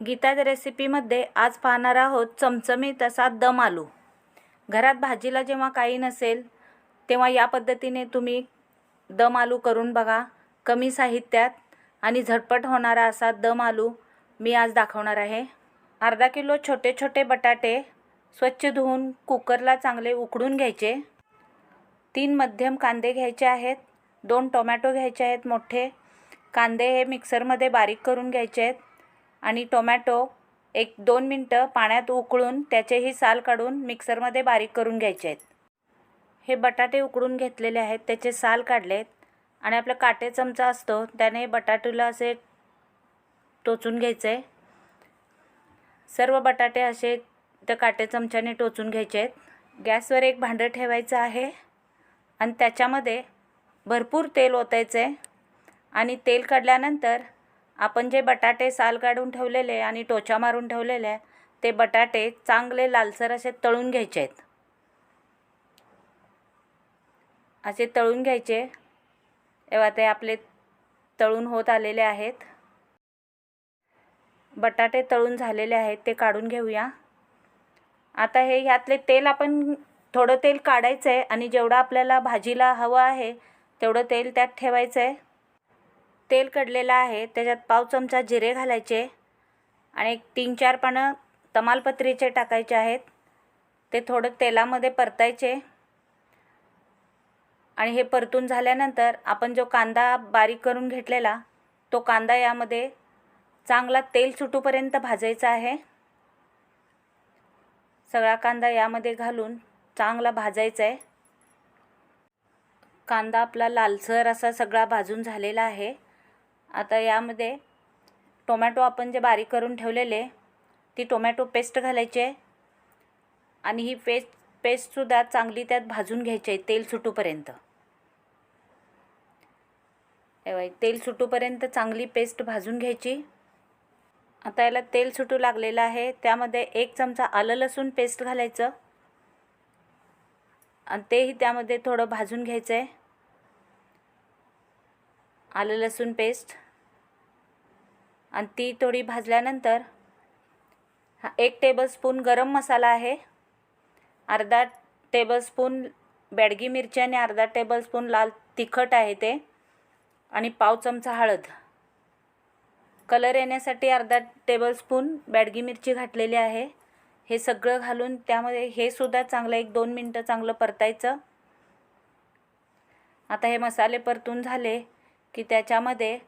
गीताज रेसिपीमध्ये आज पाहणार आहोत चमचमीत असा दम आलू. घरात भाजीला जेव्हा काही नसेल तेव्हा या पद्धतीने तुम्ही दम आलू करून बघा. कमी साहित्यात आणि झटपट होणारा असा दम आलू मी आज दाखवणार आहे. अर्धा किलो छोटे छोटे बटाटे स्वच्छ धुवून कुकरला चांगले उकडून घ्यायचे. तीन मध्यम कांदे घ्यायचे आहेत. दोन टोमॅटो घ्यायचे आहेत मोठे. कांदे हे मिक्सरमध्ये बारीक करून घ्यायचे आहेत. आणि टोमॅटो एक दोन मिनटं पाण्यात उकळून त्याचेही साल काढून मिक्सरमध्ये बारीक करून घ्यायचे आहेत. हे बटाटे उकडून घेतलेले आहेत त्याचे साल काढलेत आणि आपला काटे चमचा असतो त्याने बटाटूला असे टोचून घ्यायचे. आहे सर्व बटाटे असे त्या काटे चमच्याने टोचून घ्यायचे आहेत. गॅसवर एक भांडं ठेवायचं आहे आणि त्याच्यामध्ये भरपूर तेल ओतायचं आहे आणि तेल काढल्यानंतर आपण जे बटाटे साल काढून ठेवलेले आणि टोचा मारून ठेवलेले आहे ते बटाटे चांगले लालसर असे तळून घ्यायचे आहेत. असे तळून घ्यायचे. तेव्हा ते आपले तळून होत आलेले आहेत. बटाटे तळून झालेले आहेत ते काढून घेऊया. आता हे ह्यातले तेल आपण थोडं तेल काढायचं आहे आणि जेवढं आपल्याला भाजीला हवं आहे तेवढं तेल त्यात ठेवायचं आहे तेल कडलेलं आहे त्याच्यात पाव चमचा जिरे घालायचे आणि एक तीन चार पानं तमालपत्रीचे टाकायचे आहेत. ते थोडं तेलामध्ये परतायचे. आणि हे परतून झाल्यानंतर आपण जो कांदा बारीक करून घेतलेला तो कांदा यामध्ये चांगला तेल सुटूपर्यंत भाजायचा आहे. सगळा कांदा यामध्ये घालून चांगला भाजायचा आहे कांदा आपला लालसर असा सगळा भाजून झालेला आहे. आता यामध्ये टोमॅटो आपण जे बारीक करून ठेवलेले ती टोमॅटो पेस्ट घालायची आहे. आणि ही पेस्ट पेस्टसुद्धा चांगली त्यात भाजून घ्यायची आहे तेल सुटूपर्यंत. तेल सुटूपर्यंत चांगली पेस्ट भाजून घ्यायची. आता याला तेल सुटू लागलेलं आहे त्यामध्ये एक चमचा आलं लसूण पेस्ट घालायचं. आणि तेही त्यामध्ये थोडं भाजून घ्यायचं आहे आलं लसूण पेस्ट. आणि ती थोडी भाजल्यानंतर हा एक टेबलस्पून गरम मसाला आहे. अर्धा टेबलस्पून बॅडगी मिरची आणि अर्धा टेबलस्पून लाल तिखट आहे ते आणि पाव चमचा हळद. कलर येण्यासाठी अर्धा टेबलस्पून बॅडगी मिरची घातलेली आहे. हे सगळं घालून त्यामध्ये हे सुद्धा चांगलं एक दोन मिनटं चांगलं परतायचं. आता हे मसाले परतून झाले की त्याच्यामध्ये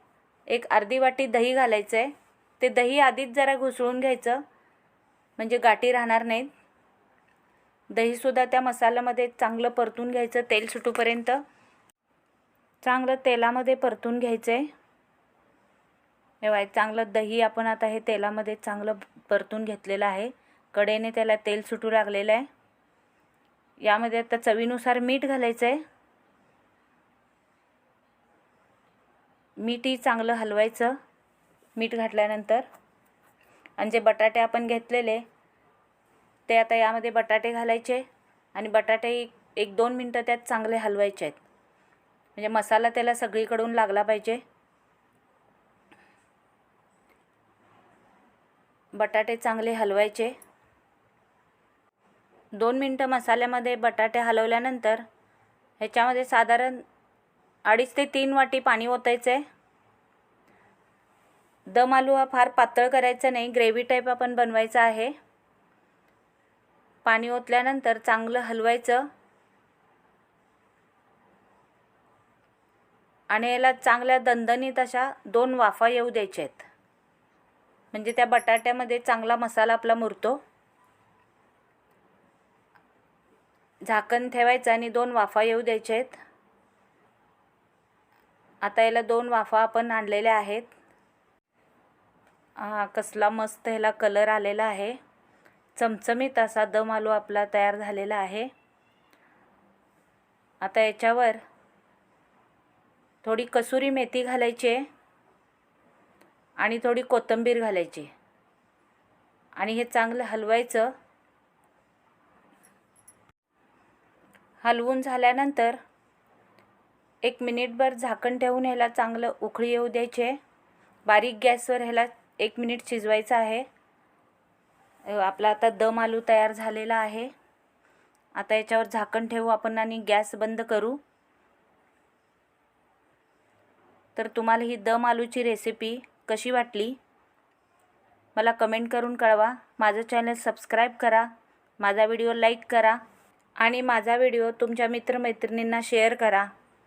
एक अर्धी वाटी दही घालायचं आहे ते दही आधीच जरा घुसळून घ्यायचं. म्हणजे गाठी राहणार नाहीत. दहीसुद्धा त्या मसाल्यामध्ये चांगलं परतून घ्यायचं तेल सुटूपर्यंत. चांगलं तेलामध्ये परतून घ्यायचं आहे एव्हा चांगलं दही आपण आता हे तेलामध्ये चांगलं परतून घेतलेलं आहे. कडेने त्याला तेल सुटू लागलेलं आहे. यामध्ये आता चवीनुसार मीठ घालायचं आहे मीठही चांगलं हलवायचं. मीठ घातल्यानंतर. आणि जे बटाटे आपण घेतलेले ते आता यामध्ये बटाटे घालायचे आणि बटाटे एक दोन मिनटं त्यात चांगले हलवायचे आहेत. म्हणजे मसाला त्याला सगळीकडून लागला पाहिजे. बटाटे चांगले हलवायचे. दोन मिनटं मसाल्यामध्ये बटाटे हलवल्यानंतर ह्याच्यामध्ये साधारण अडीच ते तीन वाटी पाणी ओतायचं आहे दम आलू हा फार पातळ करायचा नाही ग्रेव्ही टाईप आपण बनवायचा आहे. पाणी ओतल्यानंतर चांगलं हलवायचं. आणि याला चांगल्या दणदणीत अशा दोन वाफा येऊ द्यायच्या आहेत म्हणजे त्या बटाट्यामध्ये चांगला मसाला आपला मुरतो. झाकण ठेवायचं आणि दोन वाफा येऊ द्यायच्या आहेत आता याला दोन वाफा आपण आणलेल्या आहेत. हा कसला मस्त ह्याला कलर आलेला आहे. चमचमीत असा दम आलू आपला तयार झालेला आहे. आता याच्यावर थोडी कसुरी मेथी घालायची आहे आणि थोडी कोथिंबीर घालायची आणि हे चांगलं हलवायचं. हलवून झाल्यानंतर एक मिनिटभर झाकण ठेवून ह्याला चांगलं उकळी येऊ द्यायचे बारीक गॅसवर ह्याला एक मिनिट शिजवायचं आहे. आपला आता दम आलू तयार झालेला आहे. आता याच्यावर झाकण ठेवू आपण आणि गॅस बंद करू. तर तुम्हाला ही दम आलूची रेसिपी कशी वाटली? मला कमेंट करून कळवा. माझं चॅनल सबस्क्राईब करा. माझा व्हिडिओ लाईक करा. आणि माझा व्हिडिओ तुमच्या मित्रमैत्रिणींना शेअर करा.